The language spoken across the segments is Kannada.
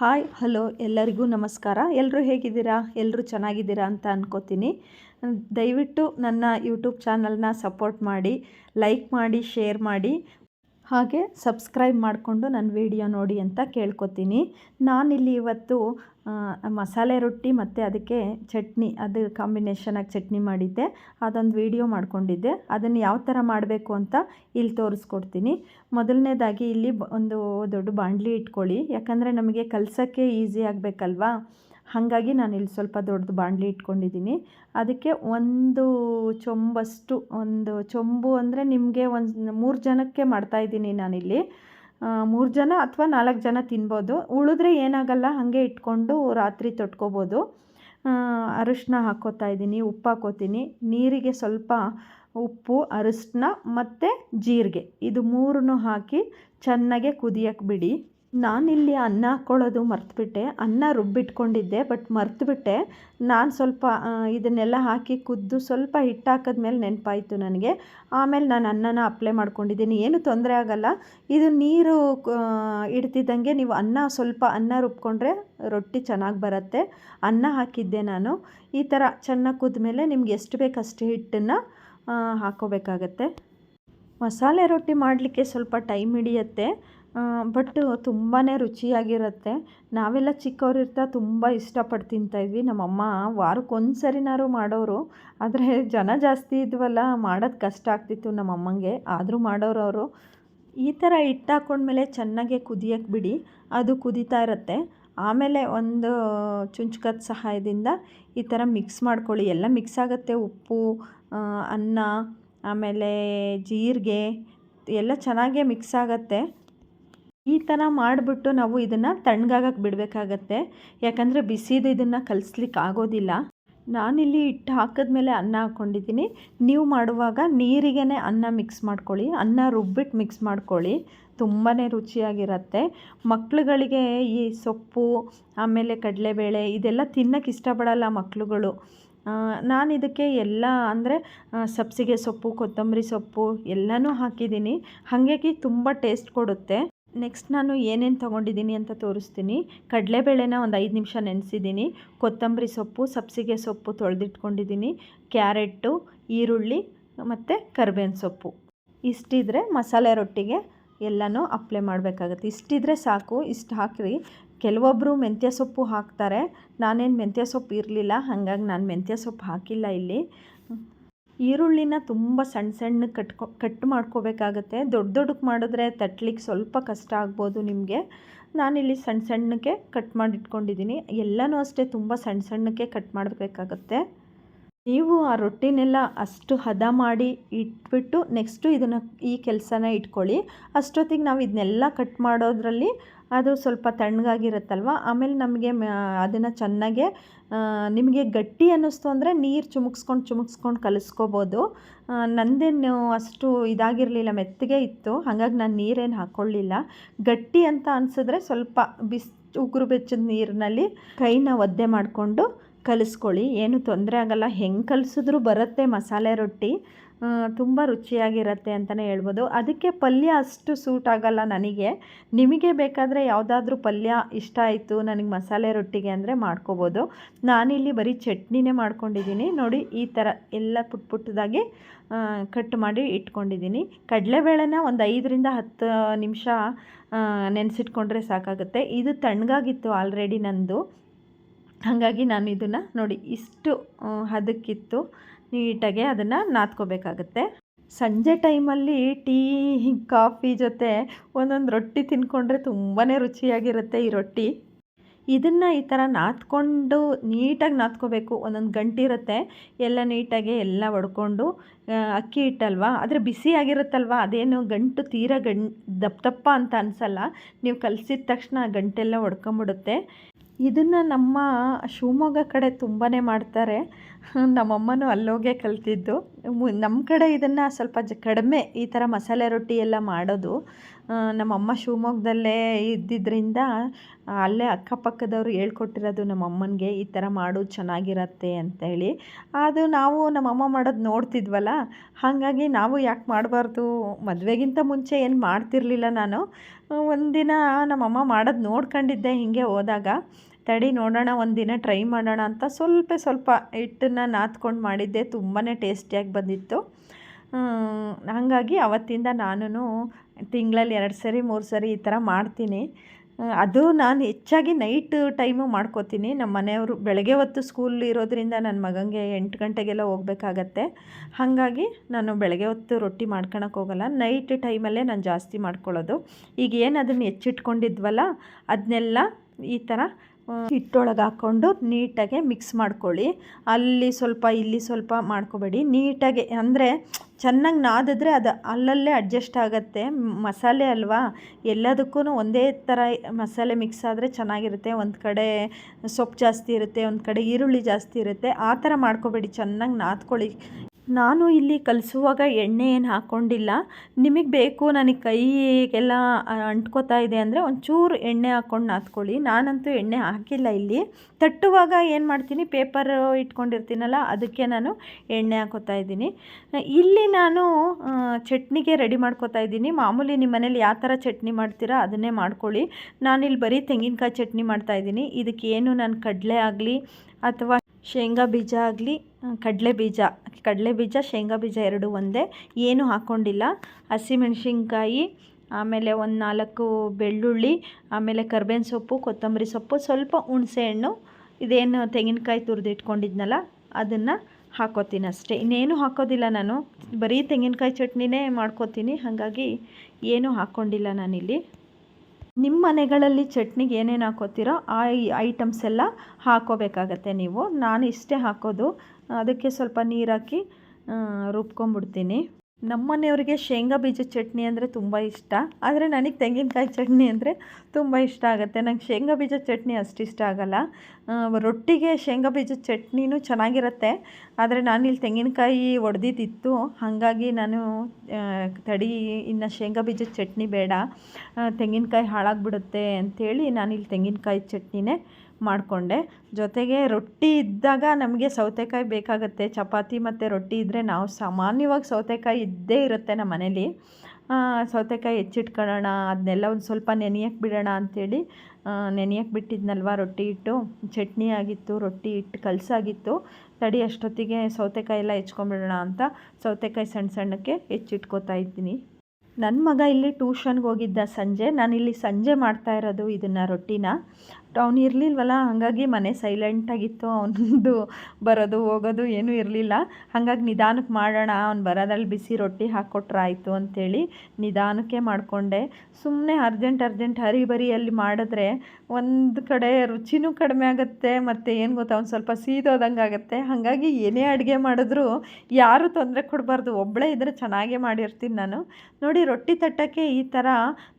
ಹಾಯ್, ಹಲೋ, ಎಲ್ಲರಿಗೂ ನಮಸ್ಕಾರ. ಎಲ್ಲರೂ ಹೇಗಿದ್ದೀರಾ? ಎಲ್ಲರೂ ಚೆನ್ನಾಗಿದ್ದೀರಾ ಅಂತ ಅನ್ಕೋತೀನಿ. ದಯವಿಟ್ಟು ನನ್ನ ಯೂಟ್ಯೂಬ್ ಚಾನಲ್ನ ಸಪೋರ್ಟ್ ಮಾಡಿ, ಲೈಕ್ ಮಾಡಿ, ಶೇರ್ ಮಾಡಿ. ಹಾಗೆ ಸಬ್ಸ್ಕ್ರೈಬ್ ಮಾಡಿಕೊಂಡು ನನ್ನ ವಿಡಿಯೋ ನೋಡಿ ಅಂತ ಕೇಳ್ಕೊತೀನಿ. ನಾನಿಲ್ಲಿ ಇವತ್ತು ಮಸಾಲೆ ರೊಟ್ಟಿ ಮತ್ತು ಅದಕ್ಕೆ ಚಟ್ನಿ, ಅದು ಕಾಂಬಿನೇಷನಾಗಿ ಚಟ್ನಿ ಮಾಡಿದ್ದೆ. ಅದೊಂದು ವಿಡಿಯೋ ಮಾಡ್ಕೊಂಡಿದ್ದೆ. ಅದನ್ನು ಯಾವ ಥರ ಮಾಡಬೇಕು ಅಂತ ಇಲ್ಲಿ ತೋರಿಸ್ಕೊಡ್ತೀನಿ. ಮೊದಲನೇದಾಗಿ ಇಲ್ಲಿ ಒಂದು ದೊಡ್ಡ ಬಾಣಲಿ ಇಟ್ಕೊಳ್ಳಿ. ಯಾಕಂದರೆ ನಮಗೆ ಕಲಸೋಕ್ಕೆ ಈಸಿ ಆಗಬೇಕಲ್ವಾ? ಹಾಗಾಗಿ ನಾನು ಇಲ್ಲಿ ಸ್ವಲ್ಪ ದೊಡ್ಡದು ಬಾಣಲಿ ಇಟ್ಕೊಂಡಿದ್ದೀನಿ. ಅದಕ್ಕೆ ಒಂದು ಚೊಂಬಷ್ಟು, ಒಂದು ಚೊಂಬು ಅಂದರೆ ನಿಮಗೆ ಒಂದು ಮೂರು ಜನಕ್ಕೆ ಮಾಡ್ತಾಯಿದ್ದೀನಿ ನಾನಿಲ್ಲಿ. ಮೂರು ಜನ ಅಥವಾ ನಾಲ್ಕು ಜನ ತಿನ್ಬೋದು. ಉಳಿದ್ರೆ ಏನಾಗಲ್ಲ, ಹಾಗೆ ಇಟ್ಕೊಂಡು ರಾತ್ರಿ ತೊಟ್ಕೋಬೋದು. ಅರಿಶಿನ ಹಾಕೋತಾ ಇದ್ದೀನಿ, ಉಪ್ಪು ಹಾಕೋತೀನಿ ನೀರಿಗೆ ಸ್ವಲ್ಪ ಉಪ್ಪು ಅರಿಶಿನ ಮತ್ತು ಜೀರಿಗೆ. ಇದು ಮೂರನ್ನು ಹಾಕಿ ಚೆನ್ನಾಗೆ ಕುದಿಯಕ್ಕೆ ಬಿಡಿ. ನಾನಿಲ್ಲಿ ಅನ್ನ ಹಾಕ್ಕೊಳ್ಳೋದು ಮರ್ತುಬಿಟ್ಟೆ. ಅನ್ನ ರುಬ್ಬಿಟ್ಕೊಂಡಿದ್ದೆ ಬಟ್ ಮರ್ತುಬಿಟ್ಟೆ. ನಾನು ಸ್ವಲ್ಪ ಇದನ್ನೆಲ್ಲ ಹಾಕಿ ಕುದ್ದು ಸ್ವಲ್ಪ ಹಿಟ್ಟು ಹಾಕಿದ್ಮೇಲೆ ನೆನಪಾಯಿತು ನನಗೆ. ಆಮೇಲೆ ನಾನು ಅನ್ನನ ಅಪ್ಲೈ ಮಾಡ್ಕೊಂಡಿದ್ದೀನಿ. ಏನು ತೊಂದರೆ ಆಗಲ್ಲ. ಇದು ನೀರು ಇಡ್ತಿದ್ದಂಗೆ ನೀವು ಅನ್ನ ಸ್ವಲ್ಪ ಅನ್ನ ರುಬ್ಕೊಂಡ್ರೆ ರೊಟ್ಟಿ ಚೆನ್ನಾಗಿ ಬರುತ್ತೆ. ಅನ್ನ ಹಾಕಿದ್ದೆ ನಾನು. ಈ ಥರ ಚೆನ್ನಾಗಿ ಕುದ್ಮೇಲೆ ನಿಮ್ಗೆ ಎಷ್ಟು ಬೇಕು ಅಷ್ಟು ಹಿಟ್ಟನ್ನು ಹಾಕೋಬೇಕಾಗತ್ತೆ. ಮಸಾಲೆ ರೊಟ್ಟಿ ಮಾಡಲಿಕ್ಕೆ ಸ್ವಲ್ಪ ಟೈಮ್ ಹಿಡಿಯುತ್ತೆ. ಬಟ್ ತುಂಬಾ ರುಚಿಯಾಗಿರುತ್ತೆ. ನಾವೆಲ್ಲ ಚಿಕ್ಕವರಿರ್ತಾ ತುಂಬ ಇಷ್ಟಪಟ್ಟು ತಿಂತಾಯಿದ್ವಿ ನಮ್ಮಮ್ಮ ವಾರಕ್ಕೆ ಒಂದು ಸರಿನಾರು ಮಾಡೋರು, ಆದರೆ ಜನ ಜಾಸ್ತಿ ಇದ್ವಲ್ಲ, ಮಾಡೋದು ಕಷ್ಟ ಆಗ್ತಿತ್ತು ನಮ್ಮಮ್ಮಂಗೆ. ಆದರೂ ಮಾಡೋರು ಅವರು. ಈ ಥರ ಹಿಟ್ಟು ಹಾಕ್ಕೊಂಡ್ಮೇಲೆ ಚೆನ್ನಾಗೆ ಕುದಿಯೋಕ್ಕೆ ಬಿಡಿ. ಅದು ಕುದೀತಾ ಇರುತ್ತೆ. ಆಮೇಲೆ ಒಂದು ಚುಂಚ್ಕದ ಸಹಾಯದಿಂದ ಈ ಥರ ಮಿಕ್ಸ್ ಮಾಡ್ಕೊಳ್ಳಿ. ಎಲ್ಲ ಮಿಕ್ಸ್ ಆಗುತ್ತೆ. ಉಪ್ಪು ಅನ್ನ, ಆಮೇಲೆ ಜೀರಿಗೆ, ಎಲ್ಲ ಚೆನ್ನಾಗೇ ಮಿಕ್ಸ್ ಆಗುತ್ತೆ. ಈ ಥರ ಮಾಡಿಬಿಟ್ಟು ನಾವು ಇದನ್ನು ತಣ್ಣಗಾಗಕ್ಕೆ ಬಿಡಬೇಕಾಗತ್ತೆ. ಯಾಕಂದರೆ ಬಿಸಿದು ಇದನ್ನು ಕಲಿಸ್ಲಿಕ್ಕೆ ಆಗೋದಿಲ್ಲ. ನಾನಿಲ್ಲಿ ಹಿಟ್ಟು ಹಾಕಿದ್ಮೇಲೆ ಅನ್ನ ಹಾಕ್ಕೊಂಡಿದ್ದೀನಿ. ನೀವು ಮಾಡುವಾಗ ನೀರಿಗೆ ಅನ್ನ ಮಿಕ್ಸ್ ಮಾಡ್ಕೊಳ್ಳಿ. ಅನ್ನ ರುಬ್ಬಿಟ್ಟು ಮಿಕ್ಸ್ ಮಾಡ್ಕೊಳ್ಳಿ. ತುಂಬಾ ರುಚಿಯಾಗಿರುತ್ತೆ. ಮಕ್ಳುಗಳಿಗೆ ಈ ಸೊಪ್ಪು, ಆಮೇಲೆ ಕಡಲೆಬೇಳೆ ಇದೆಲ್ಲ ತಿನ್ನೋಕ್ಕೆ ಇಷ್ಟಪಡಲ್ಲ ಮಕ್ಳುಗಳು. ನಾನು ಇದಕ್ಕೆ ಎಲ್ಲ ಅಂದರೆ ಸಬ್ಸಿಗೆ ಸೊಪ್ಪು, ಕೊತ್ತಂಬರಿ ಸೊಪ್ಪು ಎಲ್ಲನೂ ಹಾಕಿದ್ದೀನಿ. ಹಾಗಾಗಿ ತುಂಬ ಟೇಸ್ಟ್ ಕೊಡುತ್ತೆ. ನೆಕ್ಸ್ಟ್ ನಾನು ಏನೇನು ತೊಗೊಂಡಿದ್ದೀನಿ ಅಂತ ತೋರಿಸ್ತೀನಿ. ಕಡಲೆಬೇಳೆನ ಒಂದು ಐದು ನಿಮಿಷ ನೆನೆಸಿದ್ದೀನಿ. ಕೊತ್ತಂಬರಿ ಸೊಪ್ಪು, ಸಬ್ಸಿಗೆ ಸೊಪ್ಪು ತೊಳೆದಿಟ್ಕೊಂಡಿದ್ದೀನಿ. ಕ್ಯಾರೆಟ್ಟು, ಈರುಳ್ಳಿ ಮತ್ತು ಕರ್ಬೇವಿನ ಸೊಪ್ಪು. ಇಷ್ಟಿದ್ರೆ ಮಸಾಲೆ ರೊಟ್ಟಿಗೆ ಎಲ್ಲನೂ ಅಪ್ಲೈ ಮಾಡಬೇಕಾಗತ್ತೆ. ಇಷ್ಟಿದ್ರೆ ಸಾಕು, ಇಷ್ಟು ಹಾಕಿರಿ. ಕೆಲವೊಬ್ಬರು ಮೆಂತ್ಯ ಸೊಪ್ಪು ಹಾಕ್ತಾರೆ. ನಾನೇನು ಮೆಂತ್ಯ ಸೊಪ್ಪು ಇರಲಿಲ್ಲ, ಹಾಗಾಗಿ ನಾನು ಮೆಂತ್ಯ ಸೊಪ್ಪು ಹಾಕಿಲ್ಲ ಇಲ್ಲಿ. ಈರುಳ್ಳಿನ ತುಂಬ ಸಣ್ಣ ಸಣ್ಣ ಕಟ್ಕೊ, ಕಟ್ ಮಾಡ್ಕೋಬೇಕಾಗತ್ತೆ. ದೊಡ್ಡ ದೊಡ್ಡಕ್ಕೆ ಮಾಡಿದ್ರೆ ತಟ್ಲಿಕ್ಕೆ ಸ್ವಲ್ಪ ಕಷ್ಟ ಆಗ್ಬೋದು ನಿಮಗೆ. ನಾನಿಲ್ಲಿ ಸಣ್ಣ ಸಣ್ಣಕ್ಕೆ ಕಟ್ ಮಾಡಿಟ್ಕೊಂಡಿದ್ದೀನಿ. ಎಲ್ಲನೂ ಅಷ್ಟೇ ತುಂಬ ಸಣ್ಣ ಸಣ್ಣಕ್ಕೆ ಕಟ್ ಮಾಡಬೇಕಾಗತ್ತೆ. ನೀವು ಆ ರೊಟ್ಟಿನೆಲ್ಲ ಅಷ್ಟು ಹದ ಮಾಡಿ ಇಟ್ಬಿಟ್ಟು ನೆಕ್ಸ್ಟು ಇದನ್ನು ಈ ಕೆಲಸನ ಇಟ್ಕೊಳ್ಳಿ. ಅಷ್ಟೊತ್ತಿಗೆ ನಾವು ಇದನ್ನೆಲ್ಲ ಕಟ್ ಮಾಡೋದ್ರಲ್ಲಿ ಅದು ಸ್ವಲ್ಪ ತಣ್ಣಗಾಗಿರುತ್ತಲ್ವ? ಆಮೇಲೆ ನಮಗೆ ಅದನ್ನು ಚೆನ್ನಾಗೆ ನಿಮಗೆ ಗಟ್ಟಿ ಅನ್ನಿಸ್ತು ಅಂದರೆ ನೀರು ಚುಮುಕ್ಸ್ಕೊಂಡು ಚುಮುಕ್ಸ್ಕೊಂಡು ಕಲಿಸ್ಕೋಬೋದು. ನಂದೇನು ಅಷ್ಟು ಇದಾಗಿರಲಿಲ್ಲ, ಮೆತ್ತಗೆ ಇತ್ತು. ಹಾಗಾಗಿ ನಾನು ನೀರೇನು ಹಾಕ್ಕೊಳ್ಳಿಲ್ಲ ಗಟ್ಟಿ ಅಂತ ಅನಿಸಿದ್ರೆ ಸ್ವಲ್ಪ ಬಿಸ್, ಉಗುರು ಬೆಚ್ಚದ ನೀರಿನಲ್ಲಿ ಕೈನ ಒದ್ದೆ ಮಾಡಿಕೊಂಡು ಕಲಿಸ್ಕೊಳ್ಳಿ. ಏನು ತೊಂದರೆ ಆಗಲ್ಲ. ಹೆಂಗೆ ಕಲಿಸಿದ್ರೂ ಬರುತ್ತೆ ಮಸಾಲೆ ರೊಟ್ಟಿ. ತುಂಬ ರುಚಿಯಾಗಿರುತ್ತೆ ಅಂತಲೇ ಹೇಳ್ಬೋದು. ಅದಕ್ಕೆ ಪಲ್ಯ ಅಷ್ಟು ಸೂಟ್ ಆಗಲ್ಲ ನನಗೆ. ನಿಮಗೆ ಬೇಕಾದರೆ ಯಾವುದಾದ್ರೂ ಪಲ್ಯ ಇಷ್ಟ ಆಯಿತು ನನಗೆ ಮಸಾಲೆ ರೊಟ್ಟಿಗೆ ಅಂದರೆ ಮಾಡ್ಕೋಬೋದು. ನಾನಿಲ್ಲಿ ಬರೀ ಚಟ್ನಿನೇ ಮಾಡ್ಕೊಂಡಿದ್ದೀನಿ. ನೋಡಿ, ಈ ಥರ ಎಲ್ಲ ಪುಟ್ ಪುಟ್ಟದಾಗಿ ಕಟ್ ಮಾಡಿ ಇಟ್ಕೊಂಡಿದ್ದೀನಿ. ಕಡಲೆಬೇಳೆನ ಒಂದು ಐದರಿಂದ ಹತ್ತು ನಿಮಿಷ ನೆನೆಸಿಟ್ಕೊಂಡ್ರೆ ಸಾಕಾಗುತ್ತೆ. ಇದು ತಣ್ಣಗಾಗಿತ್ತು ಆಲ್ರೆಡಿ ನಂದು. ಹಾಗಾಗಿ ನಾನು ಇದನ್ನು ನೋಡಿ ಇಷ್ಟು ಹದಕ್ಕಿತ್ತು. ನೀಟಾಗೆ ಅದನ್ನು ನಾದ್ಕೋಬೇಕಾಗತ್ತೆ. ಸಂಜೆ ಟೈಮಲ್ಲಿ ಟೀ, ಕಾಫಿ ಜೊತೆ ಒಂದೊಂದು ರೊಟ್ಟಿ ತಿನ್ಕೊಂಡ್ರೆ ತುಂಬಾ ರುಚಿಯಾಗಿರುತ್ತೆ ಈ ರೊಟ್ಟಿ. ಇದನ್ನು ಈ ಥರ ನಾದ್ಕೊಂಡು ನೀಟಾಗಿ ನಾದ್ಕೋಬೇಕು. ಒಂದೊಂದು ಗಂಟಿರುತ್ತೆ ಎಲ್ಲ ನೀಟಾಗಿ ಎಲ್ಲ ಒಡ್ಕೊಂಡು ಅಕ್ಕಿ ಹಿಟ್ಟಲ್ವಾ? ಆದರೆ ಬಿಸಿ ಆಗಿರುತ್ತಲ್ವ? ಅದೇನು ಗಂಟು ತೀರ ಗಂ ದಪ್ಪ ದಪ್ಪ ಅಂತ ಅನಿಸಲ್ಲ. ನೀವು ಕಲಸಿದ ತಕ್ಷಣ ಗಂಟೆಲ್ಲ ಒಡ್ಕೊಂಬಿಡುತ್ತೆ. ಇದನ್ನು ನಮ್ಮ ಶಿವಮೊಗ್ಗ ಕಡೆ ತುಂಬಾ ಮಾಡ್ತಾರೆ. ನಮ್ಮಮ್ಮನೂ ಅಲ್ಲೋಗೆ ಕಲ್ತಿದ್ದು. ನಮ್ಮ ಕಡೆ ಇದನ್ನು ಸ್ವಲ್ಪ ಜ, ಕಡಿಮೆ ಈ ಥರ ಮಸಾಲೆ ರೊಟ್ಟಿ ಎಲ್ಲ ಮಾಡೋದು. ನಮ್ಮಮ್ಮ ಶಿವಮೊಗ್ಗದಲ್ಲೇ ಇದ್ದಿದ್ದರಿಂದ ಅಲ್ಲೇ ಅಕ್ಕಪಕ್ಕದವ್ರು ಹೇಳ್ಕೊಟ್ಟಿರೋದು ನಮ್ಮಮ್ಮನಿಗೆ ಈ ಥರ ಮಾಡೋದು ಚೆನ್ನಾಗಿರತ್ತೆ ಅಂತೇಳಿ. ಅದು ನಾವು ನಮ್ಮಮ್ಮ ಮಾಡೋದು ನೋಡ್ತಿದ್ವಲ್ಲ ಹಾಗಾಗಿ ನಾವು ಯಾಕೆ ಮಾಡಬಾರ್ದು? ಮದುವೆಗಿಂತ ಮುಂಚೆ ಏನು ಮಾಡ್ತಿರ್ಲಿಲ್ಲ ನಾನು. ಒಂದಿನ ನಮ್ಮಮ್ಮ ಮಾಡೋದು ನೋಡ್ಕೊಂಡಿದ್ದೆ ಹೀಗೆ ಹೋದಾಗ. ತಡಿ ನೋಡೋಣ, ಒಂದಿನ ಟ್ರೈ ಮಾಡೋಣ ಅಂತ ಸ್ವಲ್ಪ ಸ್ವಲ್ಪ ಹಿಟ್ಟನ್ನು ನಾದ್ಕೊಂಡು ಮಾಡಿದ್ದೆ. ತುಂಬಾ ಟೇಸ್ಟಿಯಾಗಿ ಬಂದಿತ್ತು. ಹಾಗಾಗಿ ಅವತ್ತಿಂದ ನಾನು ತಿಂಗಳಲ್ಲಿ ಎರಡು ಸರಿ, ಮೂರು ಸರಿ ಈ ಥರ ಮಾಡ್ತೀನಿ. ಅದು ನಾನು ಹೆಚ್ಚಾಗಿ ನೈಟ್ ಟೈಮು ಮಾಡ್ಕೋತೀನಿ. ನಮ್ಮ ಮನೆಯವರು ಬೆಳಗ್ಗೆ ಹೊತ್ತು ಸ್ಕೂಲ್ ಇರೋದ್ರಿಂದ ನನ್ನ ಮಗನಿಗೆ ಎಂಟು ಗಂಟೆಗೆಲ್ಲ ಹೋಗ್ಬೇಕಾಗತ್ತೆ. ಹಾಗಾಗಿ ನಾನು ಬೆಳಗ್ಗೆ ಹೊತ್ತು ರೊಟ್ಟಿ ಮಾಡ್ಕೊಳಕ್ಕೆ ಹೋಗಲ್ಲ. ನೈಟ್ ಟೈಮಲ್ಲೇ ನಾನು ಜಾಸ್ತಿ ಮಾಡ್ಕೊಳ್ಳೋದು. ಈಗ ಏನು ಅದನ್ನು ಹೆಚ್ಚಿಟ್ಕೊಂಡಿದ್ವಲ್ಲ ಅದನ್ನೆಲ್ಲ ಈ ಥರ ಹಿಟ್ಟೊಳಗೆ ಹಾಕ್ಕೊಂಡು ನೀಟಾಗೆ ಮಿಕ್ಸ್ ಮಾಡ್ಕೊಳ್ಳಿ. ಅಲ್ಲಿ ಸ್ವಲ್ಪ, ಇಲ್ಲಿ ಸ್ವಲ್ಪ ಮಾಡ್ಕೋಬೇಡಿ. ನೀಟಾಗೆ, ಅಂದರೆ ಚೆನ್ನಾಗಿ ನಾದಿದ್ರೆ ಅದು ಅಲ್ಲಲ್ಲೇ ಅಡ್ಜಸ್ಟ್ ಆಗುತ್ತೆ. ಮಸಾಲೆ ಅಲ್ವಾ? ಎಲ್ಲದಕ್ಕೂ ಒಂದೇ ಥರ ಮಸಾಲೆ ಮಿಕ್ಸ್ ಆದರೆ ಚೆನ್ನಾಗಿರುತ್ತೆ. ಒಂದು ಕಡೆ ಸೊಪ್ಪು ಜಾಸ್ತಿ ಇರುತ್ತೆ, ಒಂದು ಕಡೆ ಈರುಳ್ಳಿ ಜಾಸ್ತಿ ಇರುತ್ತೆ. ಆ ಥರ ಮಾಡ್ಕೋಬೇಡಿ. ಚೆನ್ನಾಗಿ ನಾದ್ಕೊಳ್ಳಿ. ನಾನು ಇಲ್ಲಿ ಕಲಿಸುವಾಗ ಎಣ್ಣೆ ಏನು ಹಾಕ್ಕೊಂಡಿಲ್ಲ ನಿಮಗೆ ಬೇಕು ನನಗೆ ಕೈಗೆಲ್ಲ ಅಂಟ್ಕೋತಾ ಇದೆ ಅಂದರೆ ಒಂಚೂರು ಎಣ್ಣೆ ಹಾಕ್ಕೊಂಡು ನಾತ್ಕೊಳ್ಳಿ. ನಾನಂತೂ ಎಣ್ಣೆ ಹಾಕಿಲ್ಲ ಇಲ್ಲಿ. ತಟ್ಟುವಾಗ ಏನು ಮಾಡ್ತೀನಿ? ಪೇಪರ್ ಇಟ್ಕೊಂಡಿರ್ತೀನಲ್ಲ, ಅದಕ್ಕೆ ನಾನು ಎಣ್ಣೆ ಹಾಕೋತಾ ಇದ್ದೀನಿ. ಇಲ್ಲಿ ನಾನು ಚಟ್ನಿಗೆ ರೆಡಿ ಮಾಡ್ಕೋತಾ ಇದ್ದೀನಿ. ಮಾಮೂಲಿ ನಿಮ್ಮ ಮನೇಲಿ ಯಾವ ಥರ ಚಟ್ನಿ ಮಾಡ್ತೀರಾ ಅದನ್ನೇ ಮಾಡ್ಕೊಳ್ಳಿ. ನಾನಿಲ್ಲಿ ಬರೀ ತೆಂಗಿನಕಾಯಿ ಚಟ್ನಿ ಮಾಡ್ತಾಯಿದ್ದೀನಿ ಇದಕ್ಕೇನು ನಾನು ಕಡಲೆ ಆಗಲಿ ಅಥವಾ ಶೇಂಗಾ ಬೀಜ ಆಗಲಿ ಕಡಲೆ ಬೀಜ. ಕಡಲೆ ಬೀಜ, ಶೇಂಗಾ ಬೀಜ ಎರಡು ಒಂದೇ. ಏನು ಹಾಕ್ಕೊಂಡಿಲ್ಲ ಹಸಿಮೆಣ್ಸಿನ್ಕಾಯಿ ಆಮೇಲೆ ಒಂದು ನಾಲ್ಕು ಬೆಳ್ಳುಳ್ಳಿ, ಆಮೇಲೆ ಕರ್ಬೇವಿನ ಸೊಪ್ಪು, ಕೊತ್ತಂಬರಿ ಸೊಪ್ಪು, ಸ್ವಲ್ಪ ಹುಣಸೆಹಣ್ಣು ಇದೇನು ತೆಂಗಿನಕಾಯಿ ತುರಿದು ಇಟ್ಕೊಂಡಿದ್ನಲ್ಲ, ಅದನ್ನು ಹಾಕೋತೀನಿ ಅಷ್ಟೇ. ಇನ್ನೇನು ಹಾಕೋದಿಲ್ಲ ನಾನು. ಬರೀ ತೆಂಗಿನಕಾಯಿ ಚಟ್ನಿನೇ ಮಾಡ್ಕೋತೀನಿ. ಹಾಗಾಗಿ ಏನೂ ಹಾಕ್ಕೊಂಡಿಲ್ಲ ನಾನಿಲ್ಲಿ. ನಿಮ್ಮ ಮನೆಗಳಲ್ಲಿ ಚಟ್ನಿಗೆ ಏನೇನು ಹಾಕೋತೀರೋ, ಆ ಐಟಮ್ಸ್ ಎಲ್ಲ ಹಾಕೋಬೇಕಾಗತ್ತೆ ನೀವು. ನಾನು ಇಷ್ಟೇ ಹಾಕೋದು. ಅದಕ್ಕೆ ಸ್ವಲ್ಪ ನೀರು ಹಾಕಿ ರುಬ್ಕೊಂಬಿಡ್ತೀನಿ ನಮ್ಮ ಮನೆಯವ್ರಿಗೆ ಶೇಂಗಾ ಬೀಜ ಚಟ್ನಿ ಅಂದರೆ ತುಂಬ ಇಷ್ಟ. ಆದರೆ ನನಗೆ ತೆಂಗಿನಕಾಯಿ ಚಟ್ನಿ ಅಂದರೆ ತುಂಬ ಇಷ್ಟ ಆಗುತ್ತೆ. ನಂಗೆ ಶೇಂಗಾ ಬೀಜ ಚಟ್ನಿ ಅಷ್ಟು ಇಷ್ಟ ಆಗಲ್ಲ. ರೊಟ್ಟಿಗೆ ಶೇಂಗಾ ಬೀಜ ಚಟ್ನಿನೂ ಚೆನ್ನಾಗಿರುತ್ತೆ. ಆದರೆ ನಾನಿಲ್ಲಿ ತೆಂಗಿನಕಾಯಿ ಒಡೆದಿದ್ದಿತ್ತು. ಹಾಗಾಗಿ ನಾನು ತಡಿ, ಇನ್ನು ಶೇಂಗಾ ಬೀಜ ಚಟ್ನಿ ಬೇಡ. ತೆಂಗಿನಕಾಯಿ ಹಾಳಾಗಿಬಿಡುತ್ತೆ ಅಂಥೇಳಿ ನಾನಿಲ್ಲಿ ತೆಂಗಿನಕಾಯಿ ಚಟ್ನಿನೇ ಮಾಡಿಕೊಂಡೆ. ಜೊತೆಗೆ ರೊಟ್ಟಿ ಇದ್ದಾಗ ನಮಗೆ ಸೌತೆಕಾಯಿ ಬೇಕಾಗುತ್ತೆ. ಚಪಾತಿ ಮತ್ತು ರೊಟ್ಟಿ ಇದ್ದರೆ ನಾವು ಸಾಮಾನ್ಯವಾಗಿ ಸೌತೆಕಾಯಿ ಇದ್ದೇ ಇರುತ್ತೆ ನಮ್ಮ ಮನೇಲಿ. ಸೌತೆಕಾಯಿ ಹೆಚ್ಚಿಟ್ಕೊಳ್ಳೋಣ, ಅದನ್ನೆಲ್ಲ ಒಂದು ಸ್ವಲ್ಪ ನೆನೆಯಕ್ಕೆ ಬಿಡೋಣ ಅಂಥೇಳಿ ನೆನೆಯಕ್ಕೆ ಬಿಟ್ಟಿದ್ನಲ್ವ ರೊಟ್ಟಿ ಇಟ್ಟು ಚಟ್ನಿ ಆಗಿತ್ತು, ರೊಟ್ಟಿ ಇಟ್ಟು ಕಲಸಾಗಿತ್ತು. ತಡಿ ಅಷ್ಟೊತ್ತಿಗೆ ಸೌತೆಕಾಯಿ ಎಲ್ಲ ಹೆಚ್ಕೊಂಬಿಡೋಣ ಅಂತ ಸೌತೆಕಾಯಿ ಸಣ್ಣ ಸಣ್ಣಕ್ಕೆ ಹೆಚ್ಚಿಟ್ಕೋತಾ ಇದ್ದೀನಿ. ನನ್ನ ಮಗ ಇಲ್ಲಿ ಟ್ಯೂಷನ್ಗೆ ಹೋಗಿದ್ದ ಸಂಜೆ. ನಾನಿಲ್ಲಿ ಸಂಜೆ ಮಾಡ್ತಾ ಇರೋದು ಇದನ್ನು ರೊಟ್ಟಿನ. ಅವ್ನು ಇರಲಿಲ್ವಲ್ಲ, ಹಾಗಾಗಿ ಮನೆ ಸೈಲೆಂಟಾಗಿತ್ತು ಅವನದು ಬರೋದು ಹೋಗೋದು ಏನೂ ಇರಲಿಲ್ಲ. ಹಾಗಾಗಿ ನಿಧಾನಕ್ಕೆ ಮಾಡೋಣ, ಅವ್ನು ಬರೋದ್ರಲ್ಲಿ ಬಿಸಿ ರೊಟ್ಟಿ ಹಾಕ್ಕೊಟ್ರಾಯಿತು ಅಂಥೇಳಿ ನಿಧಾನಕ್ಕೆ ಮಾಡಿಕೊಂಡೆ. ಸುಮ್ಮನೆ ಅರ್ಜೆಂಟ್ ಅರ್ಜೆಂಟ್ ಹರಿಬರಿಯಲ್ಲಿ ಮಾಡಿದ್ರೆ ಒಂದು ಕಡೆ ರುಚಿನೂ ಕಡಿಮೆ ಆಗುತ್ತೆ, ಮತ್ತು ಏನು ಗೊತ್ತಾ ಒಂದು ಸ್ವಲ್ಪ ಸೀದೋದಂಗೆ ಆಗುತ್ತೆ. ಹಾಗಾಗಿ ಏನೇ ಅಡುಗೆ ಮಾಡಿದ್ರೂ ಯಾರೂ ತೊಂದರೆ ಕೊಡಬಾರ್ದು ಒಬ್ಬಳೇ ಇದ್ದರೆ ಚೆನ್ನಾಗೇ ಮಾಡಿರ್ತೀನಿ ನಾನು. ನೋಡಿ, ರೊಟ್ಟಿ ತಟ್ಟಕ್ಕೆ ಈ ಥರ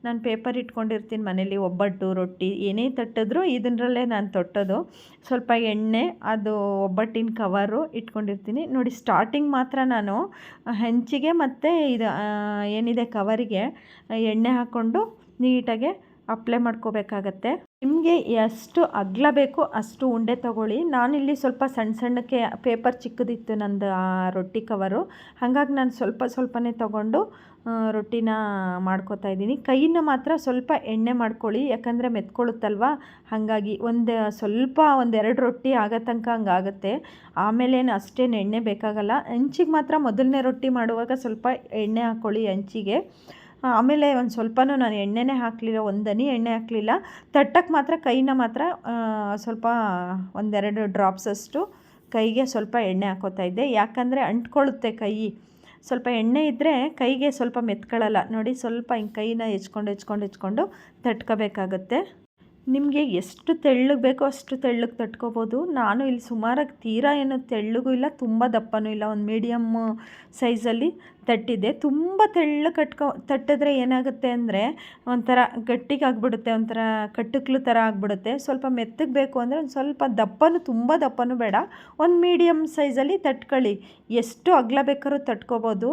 ನಾನು ಪೇಪರ್ ಇಟ್ಕೊಂಡಿರ್ತೀನಿ ಮನೇಲಿ, ಒಬ್ಬಟ್ಟು, ರೊಟ್ಟಿ, ಏನೇ ತಟ್ಟಿದ್ರು ಇದರಲ್ಲೇ ನಾನು ತೊಟ್ಟೋದು. ಸ್ವಲ್ಪ ಎಣ್ಣೆ, ಅದು ಒಬ್ಬಟ್ಟಿನ ಕವರು ಇಟ್ಕೊಂಡಿರ್ತೀನಿ. ನೋಡಿ ಸ್ಟಾರ್ಟಿಂಗ್ ಮಾತ್ರ ನಾನು ಹೆಂಚಿಗೆ ಮತ್ತು ಇದು ಏನಿದೆ ಕವರಿಗೆ ಎಣ್ಣೆ ಹಾಕ್ಕೊಂಡು ನೀಟಾಗೆ ಅಪ್ಲೈ ಮಾಡ್ಕೋಬೇಕಾಗತ್ತೆ. ನಿಮಗೆ ಎಷ್ಟು ಅಗಲ ಬೇಕು ಅಷ್ಟು ಉಂಡೆ ತೊಗೊಳ್ಳಿ. ನಾನಿಲ್ಲಿ ಸ್ವಲ್ಪ ಸಣ್ಣ ಸಣ್ಣಕ್ಕೆ ಪೇಪರ್ ಚಿಕ್ಕದಿತ್ತು ನಂದು ಆ ರೊಟ್ಟಿ ಕವರು. ಹಾಗಾಗಿ ನಾನು ಸ್ವಲ್ಪ ಸ್ವಲ್ಪನೇ ತೊಗೊಂಡು ರೊಟ್ಟಿನ ಮಾಡ್ಕೋತಾ ಇದ್ದೀನಿ. ಕೈನ ಮಾತ್ರ ಸ್ವಲ್ಪ ಎಣ್ಣೆ ಮಾಡ್ಕೊಳ್ಳಿ, ಯಾಕಂದರೆ ಮೆತ್ಕೊಳ್ಳುತ್ತಲ್ವ? ಹಾಗಾಗಿ ಒಂದು ಸ್ವಲ್ಪ ಒಂದೆರಡು ರೊಟ್ಟಿ ಆಗೋ ತನಕ ಹಂಗಾಗುತ್ತೆ. ಆಮೇಲೇನು ಅಷ್ಟೇನು ಎಣ್ಣೆ ಬೇಕಾಗಲ್ಲ. ಹಂಚಿಗೆ ಮಾತ್ರ ಮೊದಲನೇ ರೊಟ್ಟಿ ಮಾಡುವಾಗ ಸ್ವಲ್ಪ ಎಣ್ಣೆ ಹಾಕ್ಕೊಳ್ಳಿ ಹಂಚಿಗೆ. ಆಮೇಲೆ ಒಂದು ಸ್ವಲ್ಪನೂ ನಾನು ಎಣ್ಣೆನೇ ಹಾಕಲಿಲ್ಲ ಒಂದನಿ ಎಣ್ಣೆ ಹಾಕಲಿಲ್ಲ. ತಟ್ಟಕ್ಕೆ ಮಾತ್ರ, ಕೈನ ಮಾತ್ರ ಸ್ವಲ್ಪ ಒಂದೆರಡು ಡ್ರಾಪ್ಸ್ ಅಷ್ಟು ಕೈಗೆ ಸ್ವಲ್ಪ ಎಣ್ಣೆ ಹಾಕೋತಾ ಇದ್ದೆ. ಯಾಕಂದರೆ ಅಂಟ್ಕೊಳ್ಳುತ್ತೆ ಕೈ. ಸ್ವಲ್ಪ ಎಣ್ಣೆ ಇದ್ದರೆ ಕೈಗೆ ಸ್ವಲ್ಪ ಮೆತ್ಕೊಳ್ಳಲ್ಲ ನೋಡಿ, ಸ್ವಲ್ಪ ಹಿಂಗೆ ಕೈನ ಹೆಚ್ಕೊಂಡು ಹೆಚ್ಕೊಂಡು ಹೆಚ್ಕೊಂಡು ತಟ್ಕೋಬೇಕಾಗತ್ತೆ. ನಿಮಗೆ ಎಷ್ಟು ತೆಳ್ಳಗೆ ಬೇಕೋ ಅಷ್ಟು ತೆಳ್ಳಗೆ ತಟ್ಕೋಬೋದು. ನಾನು ಇಲ್ಲಿ ಸುಮಾರಾಗಿ ತೀರಾ ಏನು ತೆಳ್ಳಗೂ ಇಲ್ಲ, ತುಂಬ ದಪ್ಪನೂ ಇಲ್ಲ. ಒಂದು ಮೀಡಿಯಮ್ ಸೈಜಲ್ಲಿ ತಟ್ಟಿದ್ದೆ. ತುಂಬ ತೆಳ್ಳಗೆ ಕಟ್ಕೊ, ತಟ್ಟಿದ್ರೆ ಏನಾಗುತ್ತೆ ಅಂದರೆ ಒಂಥರ ಗಟ್ಟಿಗೆ ಆಗಿಬಿಡುತ್ತೆ, ಒಂಥರ ಕಟ್ಟುಕ್ಲು ಥರ ಆಗಿಬಿಡುತ್ತೆ. ಸ್ವಲ್ಪ ಮೆತ್ತಗೆ ಬೇಕು ಅಂದರೆ ಒಂದು ಸ್ವಲ್ಪ ದಪ್ಪನೂ, ತುಂಬ ದಪ್ಪನೂ ಬೇಡ. ಒಂದು ಮೀಡಿಯಮ್ ಸೈಜಲ್ಲಿ ತಟ್ಕೊಳ್ಳಿ. ಎಷ್ಟು ಅಗಲ ಬೇಕಾದ್ರೂ ತಟ್ಕೋಬೋದು.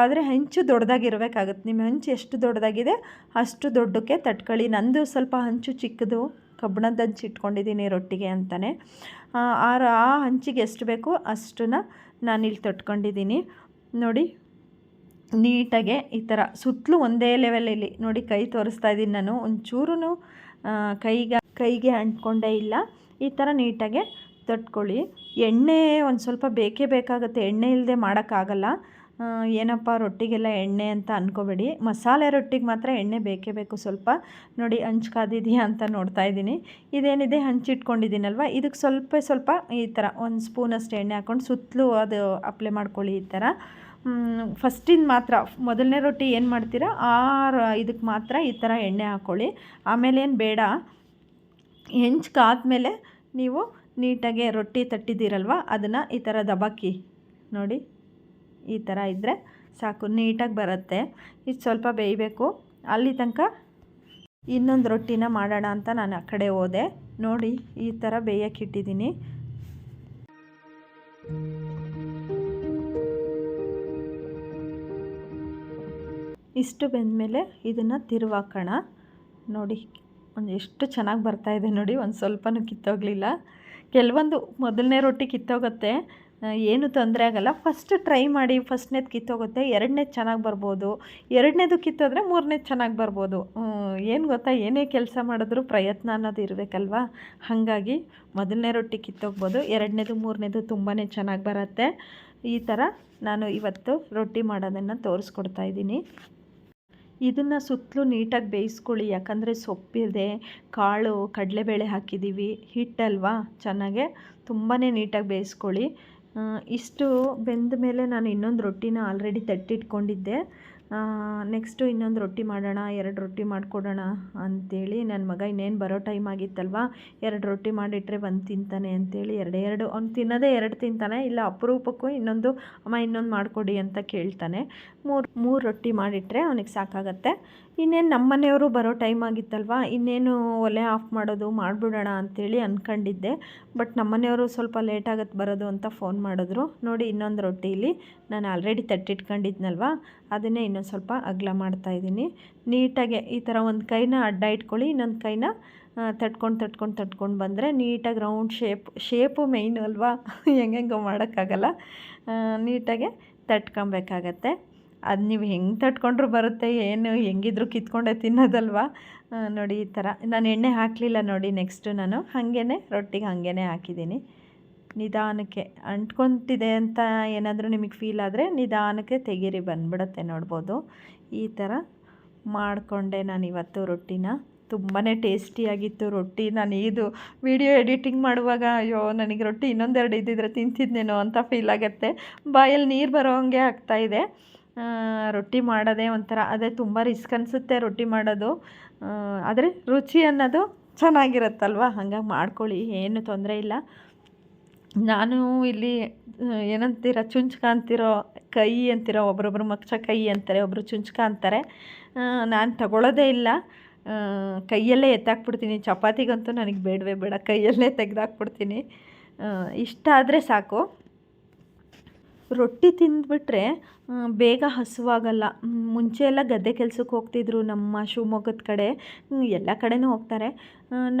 ಆದರೆ ಹೆಂಚು ದೊಡ್ಡದಾಗಿರಬೇಕಾಗುತ್ತೆ ನಿಮ್ಮ ಹೆಂಚು ಎಷ್ಟು ದೊಡ್ಡದಾಗಿದೆ ಅಷ್ಟು ದೊಡ್ಡಕ್ಕೆ ತಟ್ಕೊಳ್ಳಿ. ನಂದು ಸ್ವಲ್ಪ ಹಂಚು ಚಿಕ್ಕದು, ಕಬ್ಬಣದ ಹಂಚು ಇಟ್ಕೊಂಡಿದ್ದೀನಿ ರೊಟ್ಟಿಗೆ ಅಂತಲೇ ಆ ಆ ಹಂಚಿಗೆ ಎಷ್ಟು ಬೇಕೋ ಅಷ್ಟನ್ನ ನಾನಿಲ್ಲಿ ತೊಟ್ಕೊಂಡಿದ್ದೀನಿ. ನೋಡಿ, ನೀಟಾಗೆ ಈ ಥರ ಸುತ್ತಲೂ ಒಂದೇ ಲೆವೆಲಲ್ಲಿ ನೋಡಿ ಕೈ ತೋರಿಸ್ತಾ ಇದ್ದೀನಿ ನಾನು. ಒಂಚೂರು ಕೈಗೆ ಕೈಗೆ ಅಂಟ್ಕೊಂಡೇ ಇಲ್ಲ. ಈ ಥರ ನೀಟಾಗೆ ತಟ್ಕೊಳ್ಳಿ. ಎಣ್ಣೆ ಒಂದು ಸ್ವಲ್ಪ ಬೇಕೇ ಬೇಕಾಗುತ್ತೆ. ಎಣ್ಣೆ ಇಲ್ಲದೆ ಮಾಡೋಕ್ಕಾಗಲ್ಲ. ಏನಪ್ಪ, ರೊಟ್ಟಿಗೆಲ್ಲ ಎಣ್ಣೆ ಅಂತ ಅಂದ್ಕೋಬೇಡಿ ಮಸಾಲೆ ರೊಟ್ಟಿಗೆ ಮಾತ್ರ ಎಣ್ಣೆ ಬೇಕೇ ಬೇಕು ಸ್ವಲ್ಪ. ನೋಡಿ ಹಂಚು ಕಾದಿದೆಯಾ ಅಂತ ನೋಡ್ತಾ ಇದ್ದೀನಿ. ಇದೇನಿದೆ? ಹಂಚಿಟ್ಕೊಂಡಿದ್ದೀನಲ್ವ? ಇದಕ್ಕೆ ಸ್ವಲ್ಪ ಸ್ವಲ್ಪ ಈ ಥರ ಒಂದು ಸ್ಪೂನಷ್ಟು ಎಣ್ಣೆ ಹಾಕ್ಕೊಂಡು ಸುತ್ತಲೂ ಅದು ಅಪ್ಲೈ ಮಾಡ್ಕೊಳ್ಳಿ ಈ ಥರ ಫಸ್ಟಿಂದ ಮಾತ್ರ, ಮೊದಲನೇ ರೊಟ್ಟಿ ಏನು ಮಾಡ್ತೀರಾ? ಆ ಇದಕ್ಕೆ ಮಾತ್ರ ಈ ಥರ ಎಣ್ಣೆ ಹಾಕ್ಕೊಳ್ಳಿ ಆಮೇಲೆ ಏನು ಬೇಡ? ಹೆಂಚ್ಕಾದ್ಮೇಲೆ ನೀವು ನೀಟಾಗೆ ರೊಟ್ಟಿ ತಟ್ಟಿದ್ದೀರಲ್ವ? ಅದನ್ನು ಈ ಥರ ದಬಾಕಿ. ನೋಡಿ. ಈ ಥರ ಇದ್ದರೆ ಸಾಕು, ನೀಟಾಗಿ ಬರುತ್ತೆ. ಇದು ಸ್ವಲ್ಪ ಬೇಯಬೇಕು. ಅಲ್ಲಿ ತನಕ ಇನ್ನೊಂದು ರೊಟ್ಟಿನ ಮಾಡೋಣ ಅಂತ ನಾನು ಆ ಕಡೆ ಹೋದೆ. ನೋಡಿ, ಈ ಥರ ಬೇಯಕ್ಕಿಟ್ಟಿದ್ದೀನಿ ಇಷ್ಟು ಬೆಂದಮೇಲೆ ಇದನ್ನು ತಿರುವಾಕೋಣ. ನೋಡಿ, ಒಂದು ಎಷ್ಟು ಚೆನ್ನಾಗಿ ಬರ್ತಾಯಿದೆ ನೋಡಿ, ಒಂದು ಸ್ವಲ್ಪನೂ ಕಿತ್ತೋಗಲಿಲ್ಲ. ಕೆಲವೊಂದು ಮೊದಲನೇ ರೊಟ್ಟಿ ಕಿತ್ತೋಗುತ್ತೆ. ಏನು ತೊಂದರೆ ಆಗಲ್ಲ. ಫಸ್ಟ್ ಟ್ರೈ ಮಾಡಿ ಫಸ್ಟ್ನೇದು ಕಿತ್ತೋಗುತ್ತೆ ಎರಡನೇದು ಚೆನ್ನಾಗಿ ಬರ್ಬೋದು. ಎರಡನೇದು ಕಿತ್ತೋದ್ರೆ ಮೂರನೇದು ಚೆನ್ನಾಗಿ ಬರ್ಬೋದು. ಏನು ಗೊತ್ತಾ? ಏನೇ ಕೆಲಸ ಮಾಡಿದ್ರೂ ಪ್ರಯತ್ನ ಅನ್ನೋದು ಇರಬೇಕಲ್ವಾ? ಹಾಗಾಗಿ ಮೊದಲನೇ ರೊಟ್ಟಿ ಕಿತ್ತೋಗ್ಬೋದು, ಎರಡನೇದು, ಮೂರನೇದು ತುಂಬಾ ಚೆನ್ನಾಗಿ ಬರುತ್ತೆ. ಈ ಥರ ನಾನು ಇವತ್ತು ರೊಟ್ಟಿ ಮಾಡೋದನ್ನು ತೋರಿಸ್ಕೊಡ್ತಾ ಇದ್ದೀನಿ. ಇದನ್ನು ಸುತ್ತಲೂ ನೀಟಾಗಿ ಬೇಯಿಸ್ಕೊಳ್ಳಿ. ಯಾಕಂದರೆ ಸೊಪ್ಪಿದೆ, ಕಾಳು, ಕಡಲೆಬೇಳೆ ಹಾಕಿದ್ದೀವಿ ಹಿಟ್ಟಲ್ವಾ? ಚೆನ್ನಾಗೆ ತುಂಬಾ ನೀಟಾಗಿ ಬೇಯಿಸ್ಕೊಳ್ಳಿ. ಇಷ್ಟು ಬೆಂದ ಮೇಲೆ ನಾನು ಇನ್ನೊಂದು ರೊಟ್ಟಿನ ಆಲ್ರೆಡಿ ತಟ್ಟಿಟ್ಕೊಂಡಿದ್ದೆ. ನೆಕ್ಸ್ಟು ಇನ್ನೊಂದು ರೊಟ್ಟಿ ಮಾಡೋಣ, ಎರಡು ರೊಟ್ಟಿ ಮಾಡಿಕೊಡೋಣ ಅಂಥೇಳಿ ನನ್ನ ಮಗ ಇನ್ನೇನು ಬರೋ ಟೈಮ್ ಆಗಿತ್ತಲ್ವ? ಎರಡು ರೊಟ್ಟಿ ಮಾಡಿಟ್ರೆ ಬಂದು ತಿಂತಾನೆ ಅಂಥೇಳಿ ಎರಡೇ ಎರಡು, ಅವ್ನು ತಿನ್ನೋದೇ ಎರಡು ತಿಂತಾನೆ, ಇಲ್ಲ ಅಪರೂಪಕ್ಕೂ ಇನ್ನೊಂದು, ಅಮ್ಮ ಇನ್ನೊಂದು ಮಾಡಿಕೊಡಿ ಅಂತ ಕೇಳ್ತಾನೆ. ಮೂರು ಮೂರು ರೊಟ್ಟಿ ಮಾಡಿಟ್ರೆ ಅವನಿಗೆ ಸಾಕಾಗತ್ತೆ. ಇನ್ನೇನು ನಮ್ಮ ಮನೆಯವರು ಬರೋ ಟೈಮ್ ಆಗಿತ್ತಲ್ವ? ಇನ್ನೇನು ಒಲೆ ಆಫ್ ಮಾಡೋದು ಮಾಡಿಬಿಡೋಣ ಅಂಥೇಳಿ ಅಂದ್ಕೊಂಡಿದ್ದೆ ಬಟ್ ನಮ್ಮ ಮನೆಯವರು ಸ್ವಲ್ಪ ಲೇಟ್ ಆಗತ್ತೆ ಬರೋದು ಅಂತ ಫೋನ್ ಮಾಡಿದ್ರು. ನೋಡಿ ಇನ್ನೊಂದು ರೊಟ್ಟಿಲಿ ನಾನು ಆಲ್ರೆಡಿ ತಟ್ಟಿಟ್ಕೊಂಡಿದ್ನಲ್ವ? ಅದನ್ನೇ ಇನ್ನೊಂದು ಸ್ವಲ್ಪ ಅಗಲ ಮಾಡ್ತಾಯಿದ್ದೀನಿ ನೀಟಾಗೆ ಈ ಥರ ಒಂದು ಕೈನ ಅಡ್ಡ ಇಟ್ಕೊಳ್ಳಿ, ಇನ್ನೊಂದು ಕೈನ ತಟ್ಕೊಂಡು ತಟ್ಕೊಂಡು ತಟ್ಕೊಂಡು ಬಂದರೆ ನೀಟಾಗಿ ರೌಂಡ್ ಶೇಪ್, ಶೇಪು ಮೇಯ್ನು ಅಲ್ವಾ? ಹೆಂಗೆಂಗೋ ಮಾಡೋಕ್ಕಾಗಲ್ಲ. ನೀಟಾಗೆ ತಟ್ಕೊಬೇಕಾಗತ್ತೆ. ಅದು ನೀವು ಹೆಂಗೆ ತಟ್ಕೊಂಡ್ರೂ ಬರುತ್ತೆ, ಏನು ಹೆಂಗಿದ್ರು ಕಿತ್ಕೊಂಡೆ ತಿನ್ನೋದಲ್ವಾ? ನೋಡಿ ಈ ಥರ. ನಾನು ಎಣ್ಣೆ ಹಾಕಲಿಲ್ಲ ನೋಡಿ ನೆಕ್ಸ್ಟು ನಾನು. ಹಾಗೇ ರೊಟ್ಟಿಗೆ ಹಾಗೇ ಹಾಕಿದ್ದೀನಿ. ನಿಧಾನಕ್ಕೆ ಅಂಟ್ಕೊತಿದೆ ಅಂತ ಏನಾದರೂ ನಿಮಗೆ ಫೀಲ್ ಆದರೆ ನಿಧಾನಕ್ಕೆ ತೆಗೀರಿ, ಬಂದ್ಬಿಡುತ್ತೆ ನೋಡ್ಬೋದು. ಈ ಥರ ಮಾಡಿಕೊಂಡೆ ನಾನು ಇವತ್ತು ರೊಟ್ಟಿನ. ತುಂಬಾ ಟೇಸ್ಟಿಯಾಗಿತ್ತು ರೊಟ್ಟಿ. ನಾನು ಇದು ವಿಡಿಯೋ ಎಡಿಟಿಂಗ್ ಮಾಡುವಾಗ, ಅಯ್ಯೋ, ನನಗೆ ರೊಟ್ಟಿ ಇನ್ನೊಂದೆರಡು ಇದ್ದಿದ್ರೆ ತಿಂತಿದ್ನೇನೋ ಅಂತ ಫೀಲ್ ಆಗುತ್ತೆ. ಬಾಯಲ್ಲಿ ನೀರು ಬರೋ ಹಂಗೆ ಆಗ್ತಾಯಿದೆ ರೊಟ್ಟಿ ಮಾಡೋದೇ ಒಂಥರ, ಅದೇ ತುಂಬ ರಿಸ್ಕ್ ಅನಿಸುತ್ತೆ ರೊಟ್ಟಿ ಮಾಡೋದು. ಆದರೆ ರುಚಿ ಅನ್ನೋದು ಚೆನ್ನಾಗಿರುತ್ತಲ್ವ? ಹಂಗಾಗಿ ಮಾಡ್ಕೊಳ್ಳಿ, ಏನು ತೊಂದರೆ ಇಲ್ಲ. ನಾನು ಇಲ್ಲಿ ಏನಂತೀರ, ಚುಂಚ್ಕ ಅಂತಿರೋ ಕೈ ಅಂತಿರೋ ಒಬ್ರೊಬ್ರು ಮಚ್ಚ ಕೈ ಅಂತಾರೆ ಒಬ್ಬರು ಚುಂಚ್ಕ ಅಂತಾರೆ. ನಾನು ತಗೊಳ್ಳೋದೇ ಇಲ್ಲ. ಕೈಯಲ್ಲೇ ಎತ್ತಾಕ್ಬಿಡ್ತೀನಿ. ಚಪಾತಿಗಂತೂ ನನಗೆ ಬೇಡವೇ ಬೇಡ. ಕೈಯಲ್ಲೇ ತೆಗೆದಾಕ್ಬಿಡ್ತೀನಿ. ಇಷ್ಟ ಆದರೆ ಸಾಕು. ರೊಟ್ಟಿ ತಿಂದುಬಿಟ್ರೆ ಬೇಗ ಹಸುವಾಗಲ್ಲ. ಮುಂಚೆ ಎಲ್ಲ ಗದ್ದೆ ಕೆಲ್ಸಕ್ಕೆ ಹೋಗ್ತಿದ್ರು ನಮ್ಮ ಶಿವಮೊಗ್ಗದ ಕಡೆ. ಎಲ್ಲ ಕಡೆಯೂ ಹೋಗ್ತಾರೆ.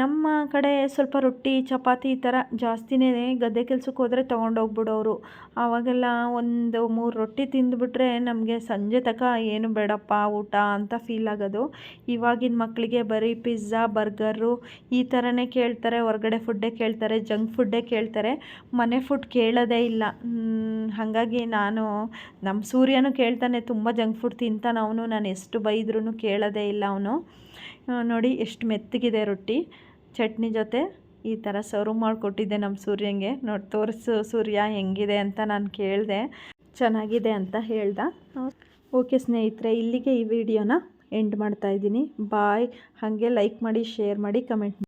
ನಮ್ಮ ಕಡೆ ಸ್ವಲ್ಪ ರೊಟ್ಟಿ, ಚಪಾತಿ ಈ ಥರ ಜಾಸ್ತಿನೇ ಗದ್ದೆ ಕೆಲ್ಸಕ್ಕೆ ಹೋದರೆ ತೊಗೊಂಡೋಗ್ಬಿಡೋರು. ಆವಾಗೆಲ್ಲ ಒಂದು ಮೂರು ರೊಟ್ಟಿ ತಿಂದುಬಿಟ್ರೆ ನಮಗೆ ಸಂಜೆ ತನಕ ಏನು ಬೇಡಪ್ಪ, ಊಟ ಅಂತ ಫೀಲ್ ಆಗೋದು. ಇವಾಗಿನ ಮಕ್ಕಳಿಗೆ ಬರೀ ಪಿಜ್ಜಾ ಬರ್ಗರು ಈ ಥರನೇ ಕೇಳ್ತಾರೆ. ಹೊರಗಡೆ ಫುಡ್ಡೇ ಕೇಳ್ತಾರೆ ಜಂಕ್ ಫುಡ್ಡೇ ಕೇಳ್ತಾರೆ. ಮನೆ ಫುಡ್ ಕೇಳೋದೇ ಇಲ್ಲ. ಹಾಗಾಗಿ ನಾನು ನಮ್ಮ ಸೂರ್ಯನೂ ಕೇಳ್ತಾನೆ, ತುಂಬ ಜಂಕ್ ಫುಡ್ ತಿಂತಾನೆ ಅವನು, ನಾನು ಎಷ್ಟು ಬೈದ್ರೂ ಕೇಳೋದೇ ಇಲ್ಲ ಅವನು. ನೋಡಿ, ಎಷ್ಟು ಮೆತ್ತಗಿದೆ ರೊಟ್ಟಿ. ಚಟ್ನಿ ಜೊತೆ ಈ ಥರ ಸರ್ವ್ ಮಾಡಿಕೊಟ್ಟಿದ್ದೆ ನಮ್ಮ ಸೂರ್ಯಂಗೆ. ನೋಡಿ, ತೋರಿಸು ಸೂರ್ಯ ಹೆಂಗಿದೆ ಅಂತ ನಾನು ಕೇಳಿದೆ. ಚೆನ್ನಾಗಿದೆ ಅಂತ ಹೇಳ್ದೆ. ಓಕೆ ಸ್ನೇಹಿತರೆ, ಇಲ್ಲಿಗೆ ಈ ವಿಡಿಯೋನ ಎಂಡ್ ಮಾಡ್ತಾಯಿದ್ದೀನಿ ಬಾಯ್. ಹಾಗೆ ಲೈಕ್ ಮಾಡಿ, ಶೇರ್ ಮಾಡಿ, ಕಮೆಂಟ್